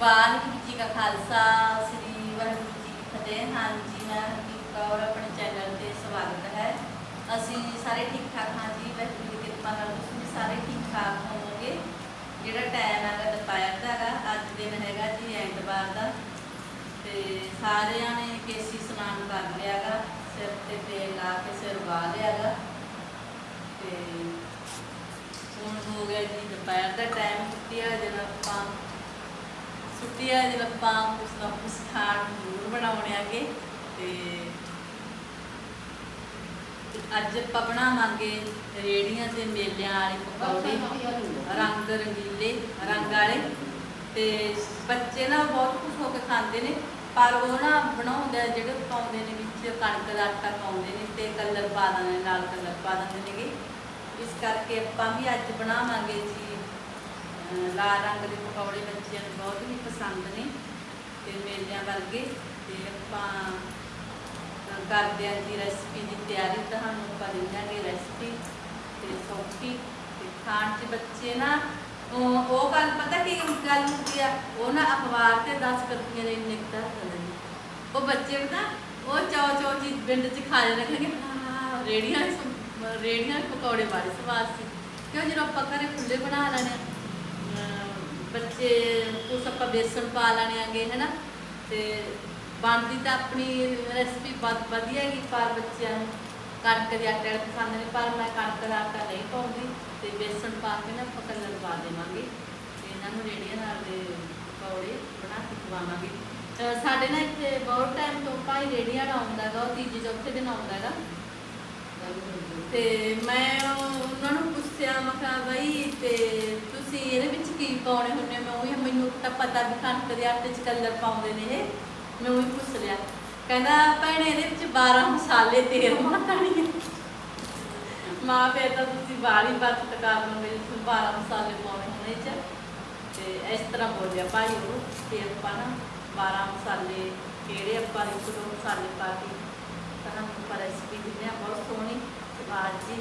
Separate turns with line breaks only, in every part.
ਵਾਹਿਗੁਰੂ ਜੀ ਕਾ ਖਾਲਸਾ, ਸ੍ਰੀ ਵਾਹਿਗੁਰੂ ਜੀ ਕੀ ਫਤਿਹ। ਹਾਂਜੀ, ਮੈਂ ਹਰਦੀਪ ਕੌਰ, ਆਪਣੇ ਚੈਨਲ ਤੇ ਸਵਾਗਤ ਹੈ। ਅਸੀਂ ਸਾਰੇ ਠੀਕ ਠਾਕ ਹਾਂ ਜੀ? ਵਾਹਿਗੁਰੂ ਦੀ ਕਿਰਪਾ ਨਾਲ ਤੁਸੀਂ ਸਾਰੇ ਠੀਕ ਠਾਕ ਹੋਵੋਗੇ। ਜਿਹੜਾ ਟਾਈਮ ਹੈਗਾ ਦੁਪਹਿਰ ਦਾ ਹੈਗਾ, ਅੱਜ ਦਿਨ ਹੈਗਾ ਜੀ ਐਤਵਾਰ ਦਾ। ਤੇ ਸਾਰਿਆਂ ਨੇ ਕੇਸੀ ਸਨਾਨ ਕਰ ਲਿਆਗਾ ਸਿਰ ਤੇ ਤੇਲ ਲਾ ਕੇ ਸਿਰ ਵਾਹ ਲਿਆਗਾ ਤੇ ਹੁਣ ਹੋ ਗਿਆ ਜੀ ਦੁਪਹਿਰ ਦਾ ਟਾਈਮ ਛੁੱਟੀ ਆ ਆਪਾਂ ਛੁੱਟੀਆਂ ਆ ਆਪਾਂ ਕੁਛ ਨਾ ਕੁਛ ਖਾਣ ਜ਼ਰੂਰ ਬਣਾਉਣੇ ਆਗੇ ਤੇ ਅੱਜ ਆਪਾਂ ਬਣਾਵਾਂਗੇ ਰੇੜੀਆਂ ਤੇ ਮੇਲਿਆਂ ਵਾਲੇ ਪਕੌੜੇ, ਰੰਗ ਰੰਗੀਲੇ, ਰੰਗ ਵਾਲੇ, ਤੇ ਬੱਚੇ ਨਾ ਬਹੁਤ ਖੁਸ਼ ਹੋ ਕੇ ਖਾਂਦੇ ਨੇ, ਪਰ ਉਹ ਨਾ ਬਣਾਉਂਦੇ ਜਿਹੜੇ ਪਾਉਂਦੇ ਨੇ ਵਿੱਚ ਕਣਕ ਦਾ ਆਟਾ ਪਾਉਂਦੇ ਨੇ ਤੇ ਕਲਰ ਪਾ ਦਿੰਦੇ ਨੇ ਨਾਲ ਕਲਰ ਪਾ ਦਿੰਦੇ ਨੇਗੇ। ਇਸ ਕਰਕੇ ਆਪਾਂ ਵੀ ਅੱਜ ਬਣਾਵਾਂਗੇ ਜੀ ਲਾਲ ਰੰਗ ਦੇ ਪਕੌੜੇ ਬੱਚਿਆਂ ਨੂੰ ਬਹੁਤ ਹੀ ਪਸੰਦ ਨੇ ਤੇ ਮੇਲਿਆਂ ਵਰਗੇ। ਤੇ ਆਪਾਂ, ਅਹ ਕਰਦੇ ਹਾਂ ਜੀ ਰੈਸਪੀ ਦੀ ਤਿਆਰੀ ਤੁਹਾਨੂੰ ਆਪਾਂ ਦਿੰਦਾਂਗੇ ਰੈਸਪੀ ਤੇ ਸੌਖੀ ਤੇ ਖਾਣ 'ਚ ਬੱਚੇ ਨਾ, ਉਹ ਉਹ ਗੱਲ ਪਤਾ ਕੀ ਗੱਲ ਹੁੰਦੀ ਆ? ਉਹ ਨਾ ਅਖਬਾਰ ਤੇ 10 ਰੁਪਏ ਨੇ ਇੰਨੇ ਹੁੰਦੇ ਉਹ ਬੱਚੇ ਨਾ, ਉਹ ਚੌ ਚੌ ਚੀਜ਼ ਪਿੰਡ 'ਚ ਖਾ ਜਾਂਦੇ ਕਹਿੰਦੇ ਹਾਂ ਰੇੜੀਆਂ ਰੇੜੀਆਂ ਪਕੌੜੇ ਬਾਰੇ ਸਵਾਦ ਸੀ। ਕਿਉਂ ਜਦੋਂ ਆਪਾਂ ਘਰੇ ਖੁੱਲੇ ਬਣਾ ਲੈਣੇ ਬੱਚੇ ਕੁਛ ਆਪਾਂ ਬੇਸਣ ਪਾ ਲੈਣੇ ਆਗੇ ਹੈਨਾ? ਤੇ ਬਣਦੀ ਤਾਂ ਆਪਣੀ ਰੈਸਪੀ ਬਹੁਤ ਵਧੀਆ ਹੈਗੀ ਪਰ ਬੱਚਿਆਂ ਨੂੰ ਕਣਕ ਦੇ ਆਟੇ ਵਾਲੇ ਪਸੰਦ ਨੇ, ਪਰ ਮੈਂ ਕਣਕ ਦਾ ਆਟਾ ਨਹੀਂ ਪਾਉਂਦੀ ਤੇ ਬੇਸਣ ਪਾ ਕੇ ਨਾ ਆਪਾਂ ਕਲਰ ਪਾ ਦੇਵਾਂਗੇ ਤੇ ਇਹਨਾਂ ਨੂੰ ਰੇੜੀਆਂ ਨਾਲ ਦੇ ਪਕੌੜੇ ਬਣਾ ਕੇ ਖਵਾਵਾਂਗੇ। ਸਾਡੇ ਨਾ ਇੱਥੇ ਬਹੁਤ ਟਾਈਮ ਤੋਂ ਭਾਈ ਰੇੜੀਆਂ ਦਾ ਆਉਂਦਾ ਹੈਗਾ, ਉਹ ਤੀਜੇ ਚੌਥੇ ਦਿਨ ਆਉਂਦਾ ਹੈਗਾ। ਤੇ ਮੈਂ ਉਹਨਾਂ ਨੂੰ ਪੁੱਛਿਆ, ਮੈਂ ਕਿਹਾ ਬਈ, ਤੇ ਤੁਸੀਂ ਇਹਦੇ ਵਿੱਚ ਕੀ ਪਾਉਣੇ ਹੁੰਦੇ? ਮੈਂ ਉਹੀ, ਮੈਨੂੰ ਤਾਂ ਪਤਾ ਵੀ ਕਣਕ ਦੇ ਆਟੇ 'ਚ ਕਲਰ ਪਾਉਂਦੇ ਨੇ ਇਹ। ਮੈਂ ਉਹੀ ਪੁੱਛ ਲਿਆ। ਕਹਿੰਦਾ, ਭੈਣੇ, ਇਹਦੇ ਵਿੱਚ 12 ਮਸਾਲੇ ਤੇਲ ਮਖਾਣੀ ਮਾਂ ਫਿਰ ਤਾਂ ਤੁਸੀਂ ਬਾਲੀ ਬਰਕਤ ਕਰ ਲਓਗੇ ਤੁਸੀਂ 12 ਮਸਾਲੇ ਪਾਉਣੇ ਹੁੰਦੇ 'ਚ। ਤੇ ਇਸ ਤਰ੍ਹਾਂ ਬੋਲਿਆ ਭਾਈ, ਉਹ ਕਿ ਆਪਾਂ ਨਾ 12 ਮਸਾਲੇ, ਕਿਹੜੇ ਆਪਾਂ ਇੱਕ ਦੋ ਮਸਾਲੇ ਪਾ ਕੇ, ਤਾਂ ਆਪਾਂ ਰੈਸਪੀ ਦਿੰਦੇ ਹਾਂ, ਬਹੁਤ ਸੋਹਣੀ। ਸਵਾਦ ਜੀ,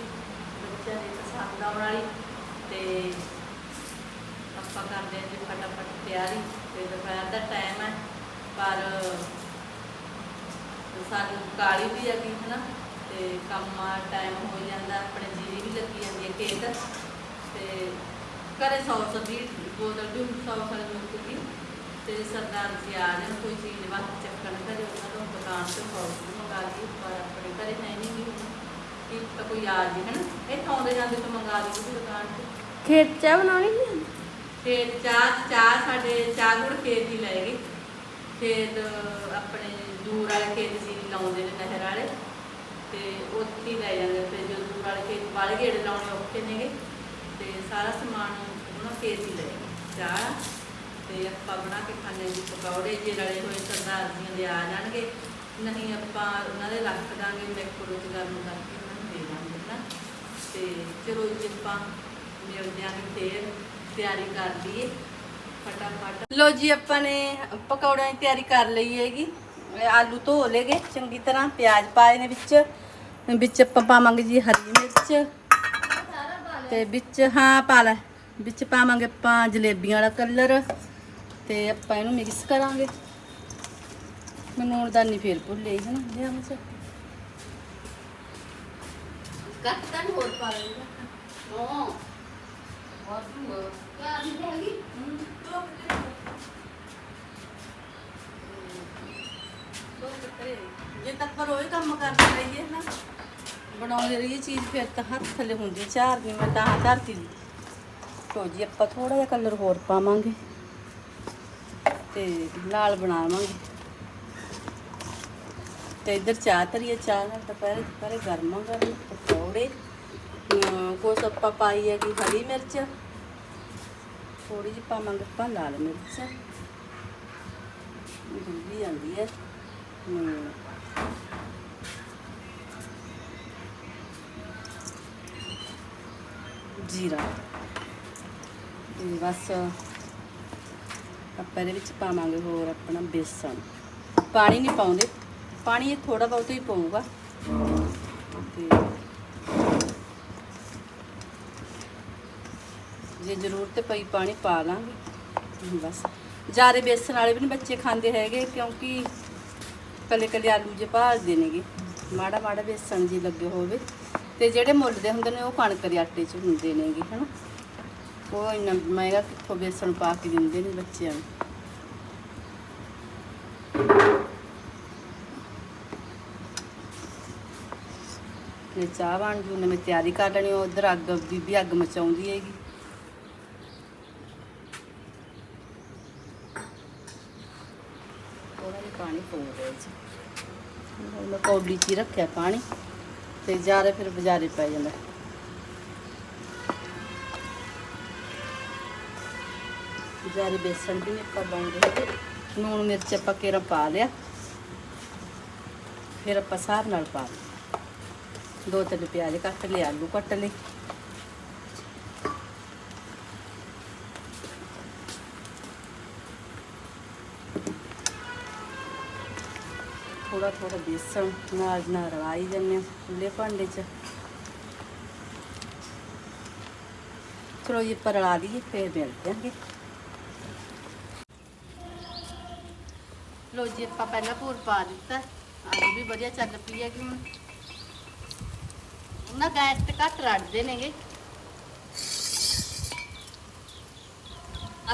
ਬੱਚਿਆਂ ਦੇ ਪਸੰਦ ਆਉਣ ਵਾਲੀ ਤੇ ਆਪਾਂ ਕਰਦੇ ਹਾਂ ਜੀ ਫਟਾਫਟ ਤਿਆਰੀ। ਤੇ ਦੁਪਹਿਰ ਦਾ ਟਾਈਮ ਹੈ, ਪਰ ਸਾਨੂੰ ਕਾਲੀ ਵੀ ਹੈਗੀ ਹੈ ਨਾ ਤੇ ਕੰਮ ਟਾਈਮ ਹੋ ਜਾਂਦਾ, ਆਪਣੇ ਜੀਰੀ ਵੀ ਲੱਗੀ ਜਾਂਦੀ ਹੈ ਖੇਤ। ਤੇ ਘਰੇ ਸੌ ਸਬਜ਼ੀ, ਬੋਤਲ ਵੀ ਸੌ ਸਾਲ ਮੁੱਕ ਗਈ ਤੇ ਸਰਦਾਰ ਜੀ ਆ ਜਾਣ ਕੋਈ ਚੀਜ਼ ਵਾਸਤੇ ਚੱਕਣ ਘਰੇ, ਉਹਨਾਂ ਨੂੰ ਦੁਕਾਨ ਤੋਂ ਸੌਸ ਮੰਗਾ ਲਈ, ਪਰ ਆਪਣੇ ਘਰੇ ਹੈ ਨਹੀਂ ਗੀ ਕਿ ਤਾਂ ਕੋਈ ਆ ਜੀ ਹੈ ਨਾ ਇੱਥੋਂ ਆਉਂਦੇ ਜਾਂਦੇ ਤੋਂ ਮੰਗਾ ਲਈ ਕਿਸੇ ਦੁਕਾਨ ਤੋਂ।
ਖੇਤ ਚਾਹ ਬਣਾਉਣੀ ਨੀ?
ਤੇ ਚਾਹ ਚਾਹ ਸਾਡੇ ਚਾਹ ਗੁੜ ਖੇਤ ਹੀ ਲੈ ਗਏ। ਖੇਤ ਆਪਣੇ ਦੂਰ ਵਾਲੇ ਖੇਤ ਸੀ ਲਾਉਂਦੇ ਨੇ ਨਹਿਰ ਵਾਲੇ। ਤੇ ਉੱਥੇ ਹੀ ਲੈ ਜਾਂਦੇ ਤੇ ਜੋ ਦੂਰ ਵਾਲੇ ਖੇਤ ਵਾਲੇ ਗੇੜੇ ਲਾਉਣੇ ਔਖੇ ਨੇਗੇ। ਤੇ ਸਾਰਾ ਸਮਾਨ ਉਹਨਾਂ ਖੇਤ ਹੀ ਲੈ ਗਏ। ਚਾਹ ਤੇ ਆਪਾਂ ਬਣਾ ਕੇ ਖਾਣੇ ਜੀ ਪਕੌੜੇ ਜੇ ਰਲੇ ਹੋਏ ਸਰਦਾਰ ਜੀਆਂ ਦੇ ਆ ਜਾਣਗੇ। ਨਹੀਂ ਆਪਾਂ ਉਹਨਾਂ ਦੇ ਰੱਖ ਦਾਂਗੇ ਮੈਕਰੋ ਚ ਗਰਮ ਕਰਕੇ। ਉਹਨਾਂ ਨੂੰ ਤੇ ਚਲੋ ਜੀ, ਆਪਾਂ ਮਿਲਦੇ ਆਂ ਫੇਰ ਤਿਆਰੀ ਕਰ ਲਈਏ। ਫਟਾਫਟ। ਲੋ ਜੀ, ਆਪਾਂ ਨੇ ਪਕੌੜਿਆਂ ਦੀ ਤਿਆਰੀ ਕਰ ਲਈ ਹੈਗੀ। ਆਲੂ ਧੋ ਲੇਗੇ ਚੰਗੀ ਤਰ੍ਹਾਂ ਪਿਆਜ਼ ਪਾਏ ਨੇ ਵਿੱਚ। ਵਿੱਚ ਆਪਾਂ ਪਾਵਾਂਗੇ ਜੀ ਹਰੀ ਮਿਰਚ। ਤੇ ਵਿੱਚ, ਹਾਂ, ਪਾ ਲੈ। ਵਿੱਚ ਪਾਵਾਂਗੇ ਆਪਾਂ ਜਲੇਬੀਆਂ ਵਾਲਾ ਕਲਰ। ਤੇ ਆਪਾਂ ਇਹਨੂੰ ਮਿਕਸ ਕਰਾਂਗੇ। ਮੈਨੂੰ ਨੂਣ ਦਾ ਨਹੀਂ ਫੇਰ ਭੁੱਲੇ ਹੈ ਲਿਆ ਮੈਂ ਕੱਟ ਤਾਂ ਨੀ ਹੋਰ ਪਾ ਲੈਂਦਾ ਹਾਂ। ਜੇ ਤੱਕ ਪਰ ਉਹ ਕੰਮ ਕਰਦੇ ਰਹੀਏ ਨਾ ਬਣਾਉਂਦੇ ਰਹੀਏ ਚੀਜ਼ ਫਿਰ ਤਾਂ ਹੱਥ ਥੱਲੇ ਹੁੰਦੀ ਚਾਰ ਦੀ ਮੈਂ ਤਾਂ ਧਰਤੀ ਦੀ। ਤੋ ਜੀ ਆਪਾਂ ਥੋੜਾ ਜਿਹਾ ਕਲਰ ਹੋਰ ਪਾਵਾਂਗੇ ਤੇ ਲਾਲ ਬਣਾਵਾਂਗੇ। ਤੇ ਇੱਧਰ ਚਾਹ ਧਰੀਏ ਚਾਹ ਨਾਲ ਦੁਪਹਿਰੇ ਦੁਪਹਿਰੇ ਗਰਮਾ ਗਰਮ। ਪਕੌੜੇ ਕੁਛ ਆਪਾਂ ਪਾਈ ਹੈਗੀ ਹਰੀ ਮਿਰਚ ਥੋੜੀ ਜਿਹੀ ਪਾਵਾਂਗੇ ਆਪਾਂ ਲਾਲ ਮਿਰਚ। ਗੁੱਲੀ ਜਾਂਦੀ ਹੈ। ਜੀਰਾ। ਬਸ ਆਪਾਂ ਇਹਦੇ ਵਿੱਚ ਪਾਵਾਂਗੇ ਹੋਰ ਆਪਣਾ ਬੇਸਣ ਪਾਣੀ ਨਹੀਂ ਪਾਉਂਦੇ। ਪਾਣੀ ਇਹ ਥੋੜਾ ਬਹੁਤ ਹੀ ਪਾਊਗਾ ਤੇ ਜੇ ਜ਼ਰੂਰਤ ਪਈ ਪਾਣੀ ਪਾ ਲਾਂਗੇ। ਬਸ। ਜਾਰੇ ਬੇਸਣ ਵਾਲੇ ਵੀ ਨਹੀਂ ਬੱਚੇ ਖਾਂਦੇ ਹੈਗੇ ਕਿਉਂਕਿ ਕੱਲੇ ਕੱਲੇ ਆਲੂ ਜੇ ਭਾਲਦੇ ਨੇਗੇ। ਮਾੜਾ ਮਾੜਾ ਬੇਸਣ ਜੀ ਲੱਗੇ ਹੋਵੇ ਤੇ ਜਿਹੜੇ ਮੁੱਲ ਦੇ ਹੁੰਦੇ ਨੇ ਉਹ ਕਣਕ ਦੇ ਆਟੇ 'ਚ ਹੁੰਦੇ ਨੇਗੇ, ਹਨਾ। ਉਹ ਇੰਨਾ ਮਹਿੰਗਾ ਕਿੱਥੋਂ ਬੇਸਣ ਪਾ ਕੇ ਦਿੰਦੇ ਨੇ ਬੱਚਿਆਂ ਨੂੰ। ਤੇ ਚਾਹ ਬਣ ਜੂ ਨੇ ਮੈਂ ਤਿਆਰੀ ਕਰ ਲੈਣੀ ਉਧਰ ਅੱਗ, ਬੀਬੀ ਅੱਗ ਮਚਾਉਂਦੀ ਹੈਗੀ। ਥੋੜਾ ਜਿਹਾ ਪਾਣੀ ਪਾਉਂਦੇ ਜੀ। ਮੈਂ ਕੌਲੀ 'ਚ ਹੀ ਰੱਖਿਆ ਪਾਣੀ ਤੇ ਜਾਰੇ ਫਿਰ ਬਜ਼ਾਰੇ ਪੈ ਜਾਂਦਾ। ਜਾਰੇ ਬੇਸਣ ਵੀ ਆਪਾਂ ਪਾਉਂਦੇ ਹੈਗੇ। ਨੂਣ ਮਿਰਚ ਆਪਾਂ ਕੇਰਾ ਪਾ ਲਿਆ। ਫਿਰ ਆਪਾਂ ਸਾਰ ਨਾਲ ਪਾ ਲਿਆ। ਦੋ ਤਿੰਨ ਪਿਆਜ਼ ਕੱਟ ਲਏ, ਆਲੂ ਕੱਟ ਲਏ। ਥੋੜਾ ਥੋੜਾ ਬੇਸਣ ਨਾਲ ਨਾਲ ਰਲਾਈ ਜਾਂਦੇ ਹਾਂ ਖੁੱਲੇ ਭਾਂਡੇ 'ਚ। ਚਲੋ ਜੀ, ਆਪਾਂ ਰਲਾ ਲਈਏ ਫੇਰ ਮਿਲਦੇ ਆਂਗੇ ਲੋ ਜੀ, ਆਪਾਂ ਪਹਿਲਾਂ ਭੂਰ ਪਾ ਦਿੱਤਾ। ਆਲੂ ਵੀ ਵਧੀਆ ਚੱਲ ਪਈ ਹੈ ਕਿ ਹੁਣ ਉਹਨਾਂ ਗੈਸ ਤੇ ਘੱਟ ਰੜਦੇ ਨੇਗੇ।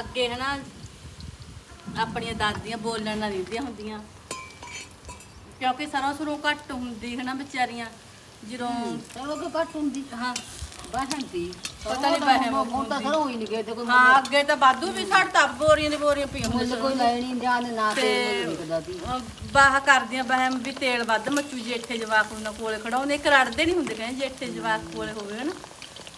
ਅੱਗੇ ਹਨਾ, ਆਪਣੀਆਂ ਦਾਦੀਆਂ ਬੋਲਣ ਨਾਲ ਦਿੰਦੀਆਂ ਹੁੰਦੀਆਂ। ਕਿਉਂਕਿ ਸਰੋਂ ਸਰੋਂ ਘੱਟ ਹੁੰਦੀ ਹਨਾ ਵਿਚਾਰੀਆਂ ਜਦੋਂ
ਕੋ ਘੱਟ ਹੁੰਦੀ।
ਹਾਂ।
ਬਾਹਰ ਦੀ
ਪਤਾ ਨੀ ਵਹਿਮ
ਹੁਣ ਤਾਂ। ਸਰੋਂ ਹੀ ਨਹੀਂ ਗਏ ਤੇ ਕੋਈ
ਹਾਂ ਅੱਗੇ ਤਾਂ ਵਾਧੂ ਵੀ ਛੱਡ ਤਾਂ ਬੋਰੀਆਂ ਦੀ ਬੋਰੀਆਂ ਪਈਆਂ ਹੁੰਦੀਆਂ
ਕੋਈ ਲੈਣੀ ਜਾਣ ਨਾ ਤੇ
ਬਾਹ ਕਰਦੀਆਂ ਬਹਿਮ ਵੀ ਤੇਲ ਵੱਧ ਮੱਚੂ ਜੇਠੇ ਜਵਾਕ ਉਹਨਾਂ ਕੋਲੇ ਖੜਾਉਂਦੇ ਇੱਕ ਰੜਦੇ ਨਹੀਂ ਹੁੰਦੇ ਕਹਿੰਦੇ ਜੇਠੇ ਜਵਾਕ ਕੋਲੇ ਹੋਵੇ ਹਨਾ।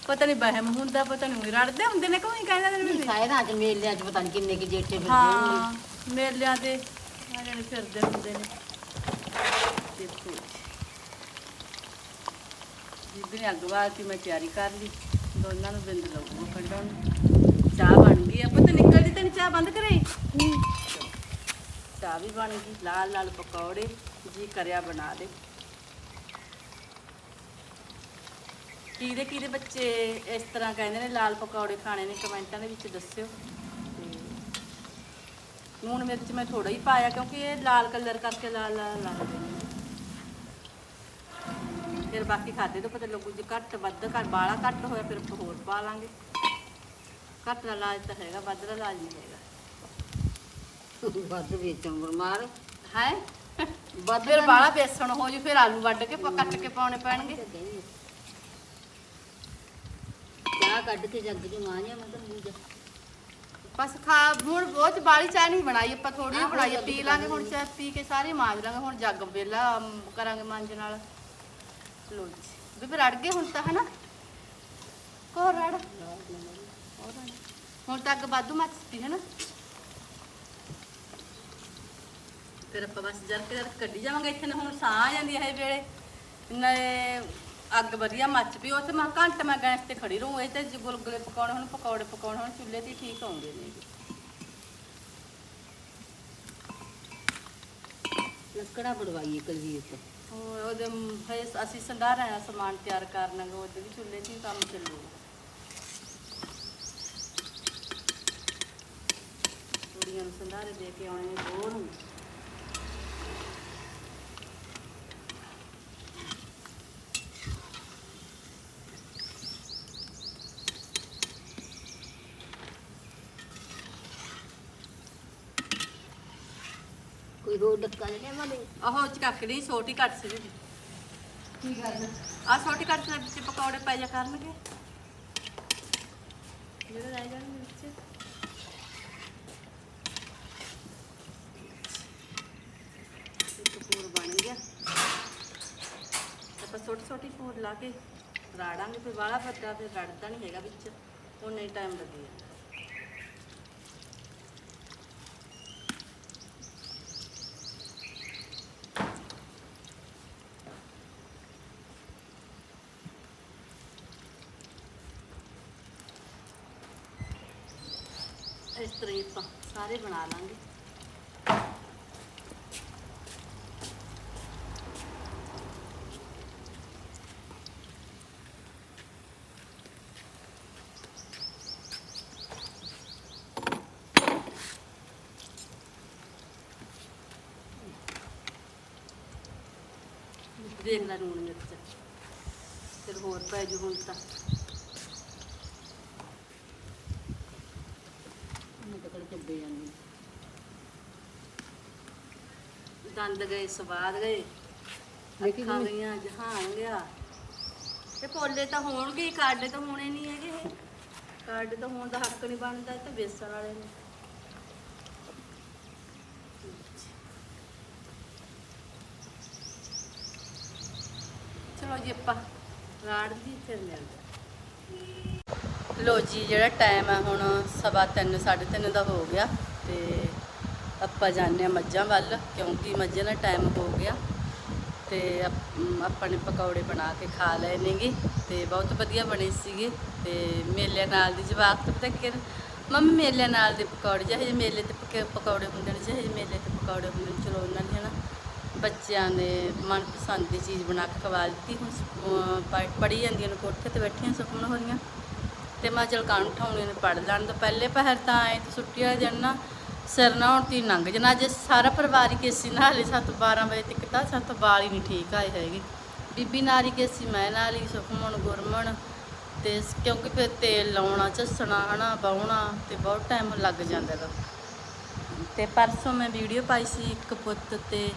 ਪਤਾ ਨਹੀਂ ਬਹਿਮ ਹੁੰਦਾ ਪਤਾ ਨਹੀਂ ਰੜਦੇ ਹੁੰਦੇ ਨੇ ਕੋਈ ਕਹਿੰਦੇ ਨੇ ਵੀ।
ਸਾਇਰਾਂ ਚ ਮੇਲਿਆਂ ਚ ਪਤਾ ਨਹੀਂ ਕਿੰਨੇ ਕੀ ਜੇਠੇ ਫਿਰਦੇ
ਹਾਂ ਮੇਲਿਆਂ ਦੇ ਆ ਜਿਹੜੇ ਫਿਰਦੇ ਹੁੰਦੇ ਨੇ ਦੇਖੋ ਜਿੱਦਣ ਅੱਗ ਬਾਤੀ ਮੈਂ ਤਿਆਰੀ ਕਰ ਲਈ। ਦੋਨਾਂ ਨੂੰ ਬਿੰਦ ਲੱਗੂ ਕੱਢਣ। ਚਾਹ ਬਣ ਗਈ ਆ। ਪੁੱਤ ਨਿਕਲਦੀ ਤੈਨੂੰ ਚਾਹ ਬੰਦ ਕਰੇ? ਚਾਹ ਵੀ ਬਣ ਗਈ। ਲਾਲ ਲਾਲ ਪਕੌੜੇ ਜੀ ਕਰਿਆ ਬਣਾ ਦੇ। ਕਿਹਦੇ ਕਿਹਦੇ ਬੱਚੇ ਇਸ ਤਰ੍ਹਾਂ ਕਹਿੰਦੇ ਨੇ ਲਾਲ ਪਕੌੜੇ ਖਾਣੇ ਨੇ। ਕਮੈਂਟਾਂ ਦੇ ਵਿੱਚ ਦੱਸਿਓ। ਲੂਣ ਮਿਰਚ ਮੈਂ ਥੋੜਾ ਹੀ ਪਾਇਆ ਕਿਉਂਕਿ ਇਹ ਲਾਲ ਕਲਰ ਕਰਕੇ ਲਾਲ ਲਾਲ ਲੱਗਦੇ ਨੇ। ਫਿਰ ਬਾਕੀ ਖਾਦੇ ਤੋਂ ਪਤਾ ਲੱਗੂ ਜੇ ਘੱਟ ਵੱਧ ਘੱਟ ਬਾਲਾ ਘੱਟ ਹੋਇਆ ਫਿਰ ਆਪਾਂ ਹੋਰ ਪਾ ਲਾਂਗੇ। ਘੱਟ ਦਾ ਲਾਜ ਤਾਂ ਹੈਗਾ ਵੱਧ ਦਾ ਲਾਜ ਨਹੀਂ ਹੈਗਾ।
ਵੱਧ ਵੇਚਣ ਮਾਰ
ਹੈ?
ਵੱਧ
ਫਿਰ ਬਾਲਾ ਬੇਸਣ ਹੋ ਜੂ ਫਿਰ ਆਲੂ ਵੱਢ ਕੇ ਕੱਟ ਕੇ ਪਾਉਣੇ ਪੈਣਗੇ।
ਚਾਹ ਕੱਢ ਕੇ ਜੱਗ ਚ ਮਾਰਿਆ ਮੈਂ ਤਾਂ ਮੂੰਹ
ਬਸ ਖਾ ਹੁਣ ਬਹੁਤ ਬਾਲੀ ਚਾਹ ਨਹੀਂ ਬਣਾਈ ਆਪਾਂ ਥੋੜੀ ਜਿਹੀ ਬਣਾਈ ਆ, ਪੀ ਲਾਂਗੇ ਹੁਣ ਚਾਹ ਪੀ ਕੇ ਸਾਰੇ ਮਾਂਜ ਲਾਂਗੇ ਹੁਣ ਜੱਗ ਵੇਲਾ ਅਮ, ਕਰਾਂਗੇ ਮਾਂਜ ਨਾਲ ਲੋ ਜੀ। ਵੀ ਫਿਰ ਗਏ ਹੁਣ ਤਾਂ, ਹਨਾ? ਕੋ ਰੜ। ਹੋਰ ਰੜ। ਹੁਣ ਵਾਧੂ ਮੱਚਦੀ ਹੈ ਨਾ ਫਿਰ ਆਪਾਂ ਬਸ ਜਰ ਕੇ ਕੱਢੀ ਜਾਵਾਂਗੇ ਇੱਥੇ ਨਾ ਹੁਣ ਸਾਹ ਆ ਜਾਂਦੀ ਹੈ ਵੇਲੇ। ਨੇ ਅੱਗ ਵਧੀਆ ਮੱਚ ਪਈ ਉੱਥੇ ਮੈਂ ਘੰਟਾ ਮੈਂ ਗੈਸ ਤੇ ਖੜੀ ਰਹੂੰ, ਇਹ ਤੇ ਜੇ ਗੁਲਗੁਲੇ ਪਕਾਉਣੇ, ਹੁਣ ਪਕੌੜੇ ਪਕਾਉਣ, ਹੁਣ ਚੁੱਲ੍ਹੇ ਤੇ ਠੀਕ ਆਉਂਦੇ ਨੇ।
ਲੱਕੜਾ ਬੜਵਾਈਏ ਕਲਵੀਰ ਤੋਂ।
ਹੋਰ ਉਹਦੇ ਮ- ਹਜੇ ਅਸੀਂ ਸੰਧਾਰਾ ਦਾ ਸਮਾਨ ਤਿਆਰ ਕਰਨਾਂਗੇ ਉਹਦੇ ਵੀ ਚੁੱਲ੍ਹੇ 'ਤੇ ਹੀ ਕੰਮ ਚੱਲੂਗਾ ਕੁੜੀਆਂ ਨੂੰ ਸੰਧਾਰੇ ਦੇ ਕੇ ਆਉਣੇ ਨੇ ਬੋਰ ਨੂੰ।
ਹੋਰ ਡੱਕਾ ਲੈ ਮਾਲੇ
ਆਹੋ ਚੱਕ ਲਈ ਛੋਟੀ ਕੱਟ ਸੀ ਜੀ
ਕੀ ਗੱਲ
ਆ? ਛੋਟੀ ਕੱਟ ਦੇ ਵਿੱਚ ਪਕੌੜੇ ਪੈ ਜਾ ਕਰਨਗੇ। ਜਿਹੜੇ ਰਹਿ ਜਾਣਗੇ ਵਿੱਚ। ਇੱਕ ਪੂਰ ਬਣ ਗਿਆ। ਆਪਾਂ ਛੋਟੀ ਛੋਟੀ ਪੂਰ ਲਾ ਕੇ ਰਾੜਾਂਗੇ ਫਿਰ ਵਾਲਾ ਵੱਡਾ ਫਿਰ ਰੜਦਾ ਨਹੀਂ ਹੈਗਾ ਵਿੱਚ। ਹੀ ਟਾਈਮ ਲੱਗੇਗਾ। ਇਸ ਤਰ੍ਹਾਂ ਹੀ ਆਪਾਂ ਸਾਰੇ ਬਣਾ ਲਾਂਗੇ।
ਦੇਖ ਲੈ ਲੂਣ ਮਿਰਚ। ਫਿਰ ਹੋਰ ਪੈ ਜੂ ਹੁਣ ਤਾਂ। ਦੰਦ ਗਏ ਸਵਾਦ ਗਏ। ਅੱਖਾਂ ਗਈਆਂ ਜਹਾਨ ਗਿਆ। ਤੇ ਪੋਲੇ ਤਾਂ ਹੋਣਗੇ ਹੀ ਕਾਡੇ ਤਾਂ ਹੋਣੇ ਨਹੀਂ ਹੈਗੇ ਇਹ। ਕਾਡੇ ਤਾਂ ਹੋਣ ਦਾ ਹੱਕ ਨਹੀਂ ਬਣਦਾ ਇਹ ਤਾਂ ਬੇਸਣ ਵਾਲੇ ਨੇ। ਚਲੋ ਜੀ ਆਪਾਂ ਰਾੜ ਦੀ ਫਿਰ ਮਿਲਦੇ
ਲੋ ਜੀ ਜਿਹੜਾ ਟਾਈਮ ਹੈ ਹੁਣ ਸਵਾ ਤਿੰਨ ਸਾਢੇ ਤਿੰਨ ਦਾ ਹੋ ਗਿਆ ਤੇ ਆਪਾਂ ਜਾਂਦੇ ਆ ਮੱਝਾਂ ਵੱਲ, ਕਿਉਂਕਿ ਮੱਝਾਂ ਦਾ ਟਾਈਮ ਹੋ ਗਿਆ ਤੇ ਆਪਾਂ ਨੇ ਪਕੌੜੇ ਬਣਾ ਕੇ ਖਾ ਲਏ ਨੇਗੇ ਤੇ ਬਹੁਤ ਵਧੀਆ ਬਣੇ ਸੀਗੇ ਤੇ ਮੇਲੇ ਨਾਲ ਦੀ ਜਵਾਕ ਤੋਂ ਪਤਾ ਕਿ ਮੰਮੀ ਮੇਲੇ ਨਾਲ ਦੇ ਪਕੌੜੇ ਜਿਹੇ ਜਿਹੇ ਮੇਲੇ ਤੇ ਪਕ- ਪਕੌੜੇ ਹੁੰਦੇ ਨੇ, ਜਿਹੇ ਜਿਹੇ ਮੇਲੇ ਤੇ ਪਕੌੜੇ ਹੁੰਦੇ ਨੇ, ਚਲੋ ਉਹਨਾਂ ਨੇ ਹਨਾ ਬੱਚਿਆਂ ਦੇ ਮਨਪਸੰਦ ਦੀ ਚੀਜ਼ ਬਣਾ ਕੇ ਖਵਾ ਦਿੱਤੀ, ਹੁਣ ਪੜੀ ਜਾਂਦੀਆਂ ਨੇ ਕੋਠੇ ਤੇ ਬੈਠੀਆਂ ਸੁਖਮਨ ਹੋ ਰਹੀਆਂ ਤੇ ਮੈਂ ਚਲ ਕੰਨ ਠਾਉਣੇ ਨੇ ਪੜ ਲੈਣ ਤੋਂ ਪਹਿਲੇ ਪਹਿਰ ਤਾਂ ਆਏ ਤੇ ਛੁੱਟੀ ਵਾਲੇ ਸਿਰ ਨਾ ਹੁਣ ਨਹਾਉਣ ਤੀ ਲੰਘ ਜਨਾ ਜੇ ਸਾਰਾ ਪਰਿਵਾਰ ਹੀ ਕੇਸੀ ਨਹਾ ਲਈ ਸੱਤ 12 ਵਜੇ ਤੱਕ ਤਾਂ ਸੱਤ ਵਾਲ ਹੀ ਨਹੀਂ ਠੀਕ ਆਏ ਹੈਗੇ। ਬੀਬੀ ਨਾਰੀ ਕੇਸੀ, ਮੈਂ ਨਾਲ ਹੀ, ਸੁਖਮਨ, ਗੁਰਮਨ ਤੇ ਕਿਉਂਕਿ ਫਿਰ ਤੇਲ ਲਾਉਣਾ, ਝੱਸਣਾ, ਹਨਾ ਬਾਉਣਾ ਤੇ ਬਹੁਤ ਟਾਈਮ ਲੱਗ ਜਾਂਦਾ ਗਾ। ਤੇ ਪਰਸੋਂ ਮੈਂ ਵੀਡੀਓ ਪਾਈ ਸੀ ਇੱਕ ਪੁੱਤ ਤੇ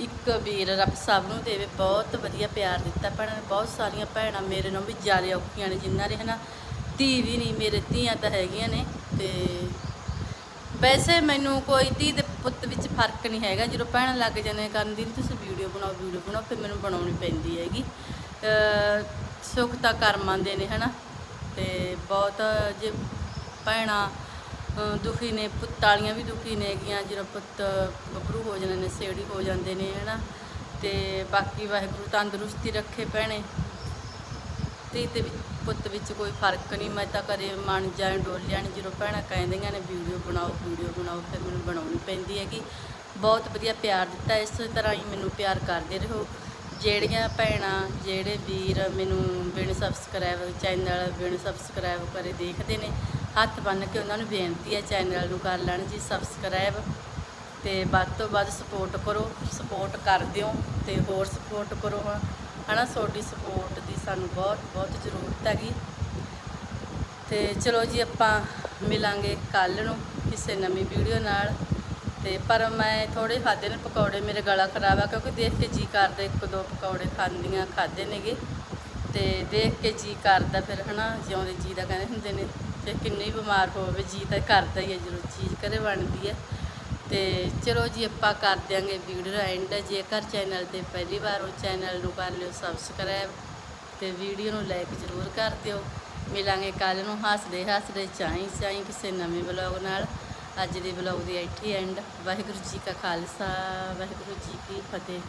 ਇੱਕ ਵੀਰ, ਰੱਬ ਸਭ ਨੂੰ ਦੇਵੇ, ਬਹੁਤ ਵਧੀਆ ਪਿਆਰ ਦਿੱਤਾ ਭੈਣਾਂ ਨੇ, ਬਹੁਤ ਸਾਰੀਆਂ ਭੈਣਾਂ ਮੇਰੇ ਨਾਲ ਵੀ ਜ਼ਿਆਦਾ ਔਖੀਆਂ ਨੇ, ਜਿਨ੍ਹਾਂ ਦੇ ਹਨਾ ਧੀ ਵੀ ਨਹੀਂ, ਮੇਰੇ ਧੀਆਂ ਤਾਂ ਹੈਗੀਆਂ ਨੇ ਤੇ ਵੈਸੇ ਮੈਨੂੰ ਕੋਈ ਧੀ ਦੇ ਪੁੱਤ ਵਿੱਚ ਫ਼ਰਕ ਨਹੀਂ ਹੈਗਾ। ਜਦੋਂ ਭੈਣਾਂ ਲੱਗ ਜਾਂਦੇ ਕਰਨ ਦੀ, ਤੁਸੀਂ ਵੀਡੀਓ ਬਣਾਓ ਵੀਡੀਓ ਬਣਾਓ, ਫਿਰ ਮੈਨੂੰ ਬਣਾਉਣੀ ਪੈਂਦੀ ਹੈਗੀ। ਸੁੱਖ ਤਾਂ ਕਰਮਾਂ ਦੇ ਨੇ, ਹਨਾ? ਤੇ ਬਹੁਤ ਜੇ ਭੈਣਾਂ ਦੁਖੀ ਨੇ, ਪੁੱਤ ਵਾਲੀਆਂ ਵੀ ਦੁਖੀ ਨੇ ਹੈਗੀਆਂ ਜਦੋਂ ਪੁੱਤ ਗੱਭਰੂ ਹੋ ਜਾਂਦੇ ਨੇ ਸੇੜੀ ਹੋ ਜਾਂਦੇ ਨੇ, ਹਨਾ? ਤੇ ਬਾਕੀ ਵਾਹਿਗੁਰੂ ਤੰਦਰੁਸਤੀ ਰੱਖੇ ਭੈਣੇ। ਧੀ ਤੇ ਵੀ ਪੁੱਤ ਵਿੱਚ ਕੋਈ ਫ਼ਰਕ ਨਹੀਂ, ਮੈਂ ਤਾਂ ਕਦੇ ਮਨ ਜਾਣ ਡੋਲਿਆ ਨਹੀਂ ਜਦੋਂ ਭੈਣਾਂ ਕਹਿੰਦੀਆਂ ਨੇ ਵੀਡੀਓ ਬਣਾਓ ਵੀਡੀਓ ਬਣਾਓ, ਫਿਰ ਮੈਨੂੰ ਬਣਾਉਣੀ ਪੈਂਦੀ ਹੈਗੀ। ਬਹੁਤ ਵਧੀਆ ਪਿਆਰ ਦਿੱਤਾ, ਇਸ ਤਰ੍ਹਾਂ ਹੀ ਮੈਨੂੰ ਪਿਆਰ ਕਰਦੇ ਰਹੋ। ਜਿਹੜੀਆਂ ਭੈਣਾਂ, ਜਿਹੜੇ ਵੀਰ ਮੈਨੂੰ ਬਿਨ ਸਬਸਕ੍ਰਾਈਬ ਚੈਨਲ ਬਿਨ ਸਬਸਕ੍ਰਾਈਬ ਕਰੇ ਦੇਖਦੇ ਨੇ, ਹੱਥ ਬੰਨ੍ਹ ਕੇ ਉਹਨਾਂ ਨੂੰ ਬੇਨਤੀ ਹੈ ਚੈਨਲ ਨੂੰ ਕਰ ਲੈਣ ਜੀ ਸਬਸਕ੍ਰਾਈਬ ਤੇ ਵੱਧ ਤੋਂ ਵੱਧ ਸਪੋਰਟ ਕਰੋ ਸਪੋਰਟ ਕਰ ਦਿਓ ਤੇ ਹੋਰ ਸਪੋਰਟ ਕਰੋ ਹਾਂ। ਹਨਾ, ਤੁਹਾਡੀ ਸਪੋਰਟ ਦੀ ਸਾਨੂੰ ਬਹੁਤ ਬਹੁਤ ਜ਼ਰੂਰਤ ਹੈਗੀ। ਤੇ ਚਲੋ ਜੀ, ਆਪਾਂ ਮਿਲਾਂਗੇ ਕੱਲ ਨੂੰ ਕਿਸੇ ਨਵੀਂ ਵੀਡੀਓ ਨਾਲ। ਤੇ ਪਰ ਮੈਂ ਥੋੜੇ ਖਾਦੇ ਨੇ ਪਕੌੜੇ, ਮੇਰੇ ਗਲਾ ਖਰਾਬ ਆ, ਕਿਉਂਕਿ ਦੇਖ ਕੇ ਜੀ ਕਰਦਾ ਇੱਕ ਦੋ ਪਕੌੜੇ ਖਾਂਦੀਆਂ ਖਾਦੇ ਨੇਗੇ। ਤੇ ਦੇਖ ਕੇ ਜੀ ਕਰਦਾ ਫਿਰ, ਹਨਾ ਜਿਉਂਦੇ ਜੀ ਦਾ ਕਹਿੰਦੇ ਹੁੰਦੇ ਨੇ ਤੇ ਕਿੰਨੀ ਬਿਮਾਰ ਹੋਵੇ ਜੀ ਤਾਂ ਕਰਦਾ ਹੀ ਹੈ ਜਦੋਂ ਚੀਜ਼ ਕਰੇ ਬਣਦੀ ਹੈ ਤੇ ਚਲੋ ਜੀ, ਆਪਾਂ ਕਰ ਦਿਆਂਗੇ ਵੀਡੀਓ ਐਂਡ ਜੇਕਰ ਚੈਨਲ ਤੇ ਪਹਿਲੀ ਵਾਰ ਉਹ ਚੈਨਲ ਨੂੰ ਕਰ ਲਿਓ ਸਬਸਕ੍ਰਾਈਬ ਤੇ ਵੀਡੀਓ ਨੂੰ ਲਾਈਕ ਜ਼ਰੂਰ ਕਰ ਦਿਓ। ਮਿਲਾਂਗੇ ਕੱਲ ਨੂੰ ਹੱਸਦੇ ਹੱਸਦੇ, ਚਾਹੀਂ ਚਾਹੀਂ ਕਿਸੇ ਨਵੇਂ ਵਲੌਗ ਨਾਲ। ਅੱਜ ਦੇ ਵਲੌਗ ਦੀ ਇੱਥੇ ਐਂਡ ਵਾਹਿਗੁਰੂ ਜੀ ਕਾ ਖਾਲਸਾ, ਵਾਹਿਗੁਰੂ ਜੀ ਕੀ ਫਤਿਹ।